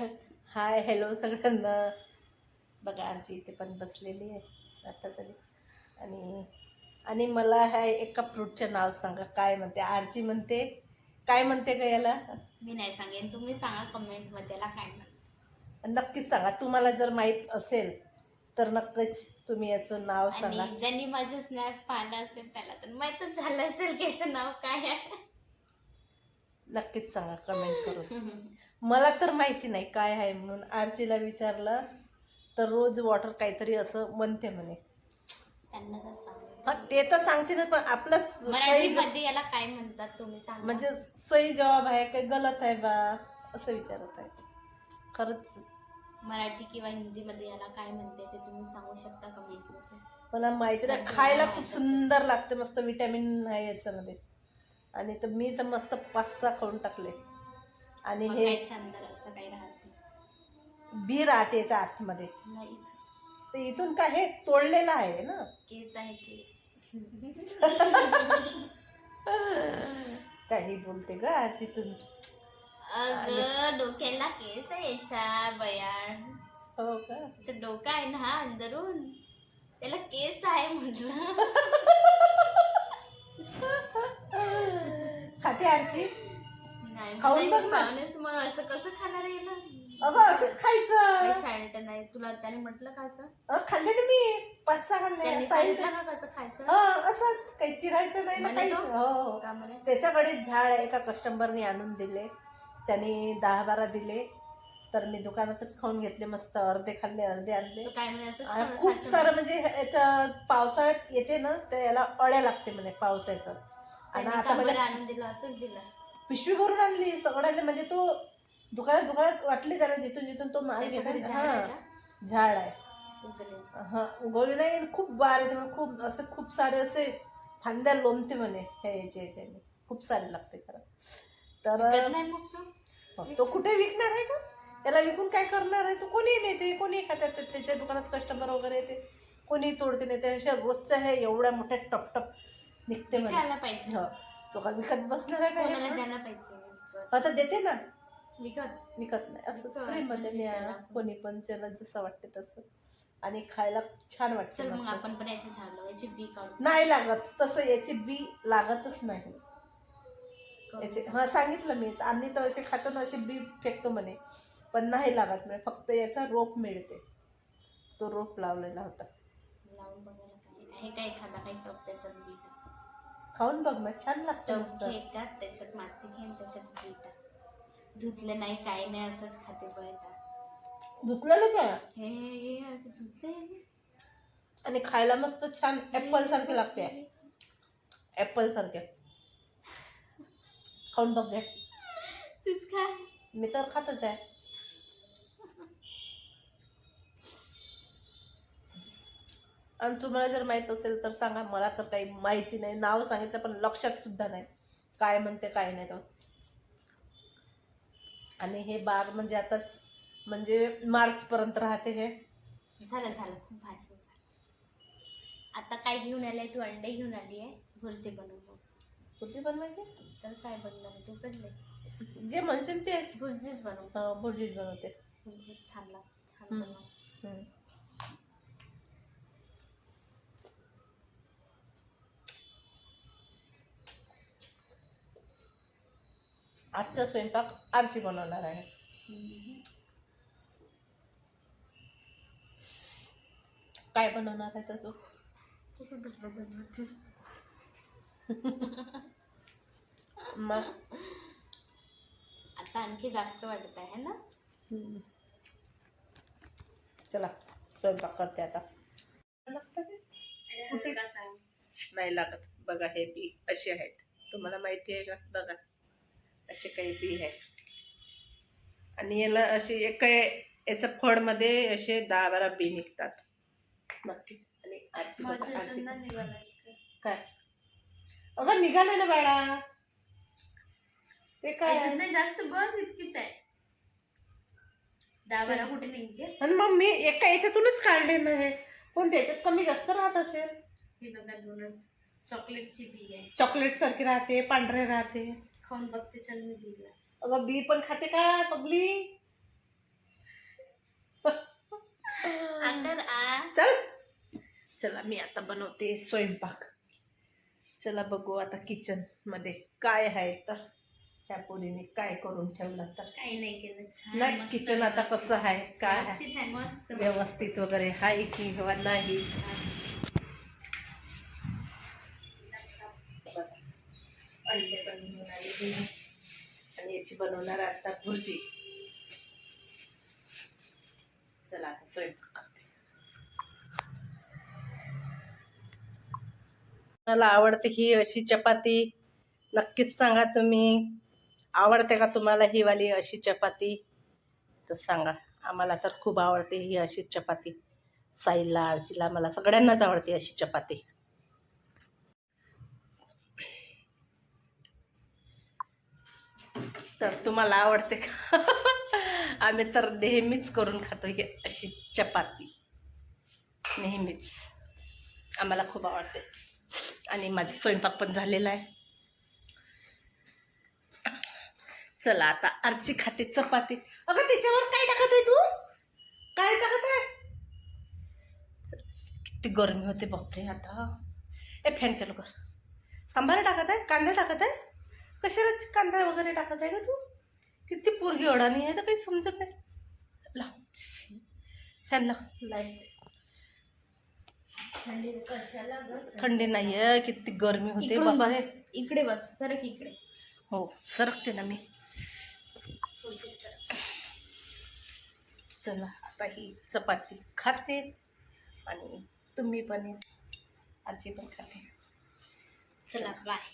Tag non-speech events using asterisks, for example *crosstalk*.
Hi hello सगळ्यांना. बघा आरची इथे पण बसलेली आहे. आता झाली. आणि आणि मला ह्या एका फ्रूटचं नाव सांगा. काय म्हणते? आरची म्हणते. काय म्हणते का याला? मी नाही सांगेन. तुम्ही सांगा कमेंटमध्ये त्याला काय म्हणतात नक्कीच सांगा. तुम्हाला जर माहीत असेल तर नक्कीच तुम्ही याचं नाव सांगा. ज्यांनी माझं स्नॅप पाहिलं असेल त्याला तर माहीतच झालं असेल की याचं नाव काय आहे. नक्कीच सांगा. कमेंट करून. *laughs* मला तर माहिती नाही काय आहे म्हणून आरचीला विचारलं तर रोज वॉटर काहीतरी असं म्हणते म्हणे. त्यांना तर सांगा. हा ते तर सांगते ना पण आपलं स- सही ज- मराठीमध्ये याला काय म्हणतात तुम्ही सांगा. म्हणजे सही जवाब आहे काय गलत आहे बा असं विचारत आहे खरंच. मराठी किंवा हिंदीमध्ये याला काय म्हणते ते तुम्ही सांगू शकता कमेंटमध्ये मला माहिती नाही खायला खूप. सुंदर लागते मस्त विटॅमिन आहे याच्यामध्ये. आणि तर मी तर मस्त पाच सहा खाऊन टाकले. आणि हे अंदर असं काही राहत नाही. बी राहते आतमध्ये. नाही तर इथून काय हे तोडलेलं आहे ना? केस आहे केस. काही बोलते ग आज इथून अग डोक्याला केस आहे याच्या बयाळ. हो का? त्याचं डोकं आहे ना हा अंदरून. त्याला केस आहे म्हटलं. खाते आरची खाऊन बघ ना. मग असं कसं खाणार अगं असंच खायचं. साईल्ट नाही. तुला त्याने म्हटलं का असं? अं, खाल्ले ना मी. पाच सहा खाल्ले. त्यांनी साईड- सांगितलं का कसं खायचं? हा असंच. काही चिरायचं नाही ना म्हणे काहीच. तो? हो हो. का म्हणे? त्याच्याकडे झाड एका कस्टमरने आणून दिले. त्याने दहा बारा दिले. तर मी दुकानातच खाऊन घेतले मस्त. अर्धे खाल्ले अर्धे आणले. तो काय म्हणे असंच आणि खाणं खूप खायचं सारं म्हणे. म्हणजे याचं पावसाळ्यात येते ना तर याला अळ्या लागते म्हणे पावसाचं आणि त्यांनी आता का म्हणजे बरं आणून दिलं असंच दिलं. पिशवी भरून आणली सगळ्याला म्हणजे तो दुकानात दुकानात वाटली त्याला जिथून जिथून तो माल त्याच्या घेतला. घरी झाड आहे हा झाड आहे. उगलेच. हा उगवली नाही आणि खूप बार येते म्हणे खूप असे खूप सारे असे फांद्या लोंबते म्हणे ह्या याच्या याच्याने खूप सारे लागते खरं. तर विकत नाही मग तो? हो, तो कुठे विकणार आहे का? त्याला विकून काय करणार आहे? तो कोणी नेते कोणी खात्यात त्याच्या दुकानात कस्टमर वगैरे येते कोणी तोडते नेते अशा रोजच्या हे एवढ्या मोठ्या टपटप निघते म्हणे. विकायला पाहिजे. हो. तो का विकत बसणार आहे कोणाला का द्यायला पाहिजे विकत. आता देते ना. विकत? विकत नाही. असं विकतो, फ्रीमध्ये म्हणजे त्याला. कोणी पण ज्याला जसं वाटते तसं. आणि खायला छान वाटतं चल मग मस्त. आपण पण याचे झाड लावायचे बी काढून नाही लागत. तसं याची बी लागतच नाही. करू. याचे हा सांगितलं मी. आम्ही तर असे खातो ना असे बी फेकतो म्हणे. पण नाही लागत म्हणे. फक्त याचा रोप मिळते. तो रोप लावलेला होता. लावून बघायला काय आहे का एखादा काही टप त्याच्यात बी. खाऊन बघ ना छान लागतं मस्त. त्याच्यात माती घे आणि त्याच्यात टाक धुतलं नाही काही नाही असंच खाते बळता धुतलेलंच आहे? हे हे असं धुतलंय आणि खायला मस्त छान ऍपल सारखे लागते ऍपल सारखे. खाऊन बघ घे तूच काय मी तर खातच आहे. आणि तुम्हाला जर माहीत असेल तर सांगा. मला तर काही माहिती नाही. नाव सांगितलं पण लक्षात सुद्धा नाही. काय म्हणते काय नाही तर आणि हे बाग म्हणजे आताच म्हणजे मार्चपर्यंत राहते हे. झालं झालं. खूप भाषण झालं. आता काय घेऊन आले तू अंडे घेऊन आली आहे. भुर्जी बनवून कुठे बनवायचे? तर काय बनलं तू कडले जे म्हणशील तेच. भुर्जीच बनव. भुर्जीच बनवते. भुर्जी छान लागते. छान. बनव. आजचा स्वयंपाक आरची बनवणार आहे. काय बनवणार आहे तर तू तसं धुतलं तर भुर्जीच मग? आता आणखी जास्त वाटत आहे ना. चला स्वयंपाक करते आता. कुठे? नाही लागत. बघा हे बी असे आहेत. तुम्हाला माहिती आहे का? बघा. असे काही बी आहेत आणि याला असे एक याचं फळमध्ये असे दहा बारा बी निघतात. नक्कीच आणि बघा, काय? अगं निघाले ना बाळा. ते काय? जास्त बस इतकीच आहे. दहा बारा कुठे निघते आणि मग मी एका याच्यातूनच काढले ना हे. पण त्याच्यात कमी जास्त राहत असेल. हे बघा दोनच. चॉकलेटची बी आहे. चॉकलेट सारखी राहते पांढरे राहते. खाऊन बघते चल मी बीला अगं बी पण खाते का पगली चल. चला मी आता बनवते स्वयंपाक. चला बघू आता किचनमध्ये काय आहे तर. त्या पोरीने काय करून ठेवलं तर. काही नाही केलं नाही किचन आता कसं आहे काय व्यवस्थित मस्त. व्यवस्थित वगैरे आहे की किंवा नाही अंडे आणि याची बनवणार आता भुर्जी. चला आता स्वयंपाक करते. मला आवडते ही अशी चपाती नक्कीच सांगा तुम्ही. आवडते का तुम्हाला ही वाली अशी चपाती? तर सांगा. आम्हाला तर खूप आवडते ही अशी चपाती. साईला आळसीला मला सगळ्यांनाच आवडते अशी चपाती. तर तुम्हाला आवडते का? *laughs* आम्ही तर नेहमीच करून खातो ही अशी चपाती. नेहमीच. आम्हाला खूप आवडते. आणि माझा स्वयंपाक पण झालेला आहे. चला आता आरची खाते चपाती. अगं त्याच्यावर काय टाकत आहे तू? काय टाकत आहे? चल, किती गरमी होते बापरे आता. ए फॅन चालू कर. सांबार टाकत आहे? कांदा टाकत आहे? कशाला कांदा वगैरे टाकत आहे का तू? किती पोरगी अडाणी आहे तर काही समजत नाही. लाव लाव लाइट थंडी कशाला ग? थंडी नाही आहे किती गरमी होते बस इकडे बस सरक इकडे. हो सरकते ना मी. चला आता ही चपाती खाते आणि तुम्ही पण. आरची पण खाते. चला बाय